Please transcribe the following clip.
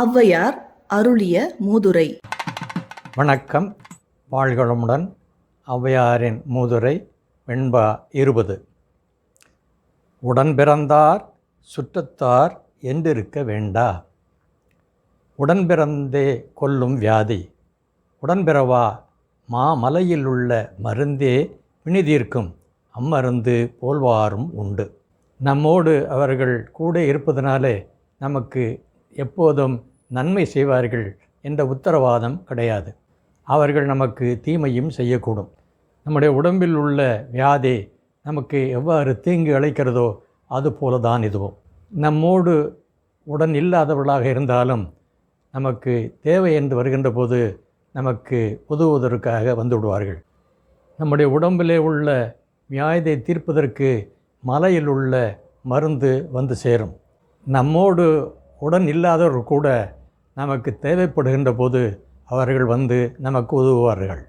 ஔவையார் அருளிய மூதுரை. வணக்கம். வாழ்களுமுடன் ஔவையாரின் மூதுரை வெண்பா இருபது. உடன் பிறந்தார் சுற்றத்தார் என்றிருக்க வேண்டா. உடன் பிறந்தே கொல்லும் வியாதி. உடன்பிறவா மாமலையில் உள்ள மருந்தே வினிதீர்க்கும் அம்மருந்து போல்வாரும் உண்டு. நம்மோடு அவர்கள் கூட இருப்பதனாலே நமக்கு எப்போதும் நன்மை செய்வார்கள் என்ற உத்தரவாதம் கிடையாது. அவர்கள் நமக்கு தீமையும் செய்யக்கூடும். நம்முடைய உடம்பில் உள்ள வியாதி நமக்கு எவ்வாறு தீங்கு அழைக்கிறதோ அதுபோல தான் இதுவும். நம்மோடு உடன் இல்லாதவர்களாக இருந்தாலும் நமக்கு தேவை என்று வருகின்ற போது நமக்கு உதவுவதற்காக வந்து விடுவார்கள். நம்முடைய உடம்பிலே உள்ள வியாதியை தீர்ப்பதற்கு மலையில் உள்ள மருந்து வந்து சேரும். நம்மோடு உடன் இல்லாதவர்கள் கூட நமக்கு தேவைப்படுகின்ற போது அவர்கள் வந்து நமக்கு உதவுவார்கள்.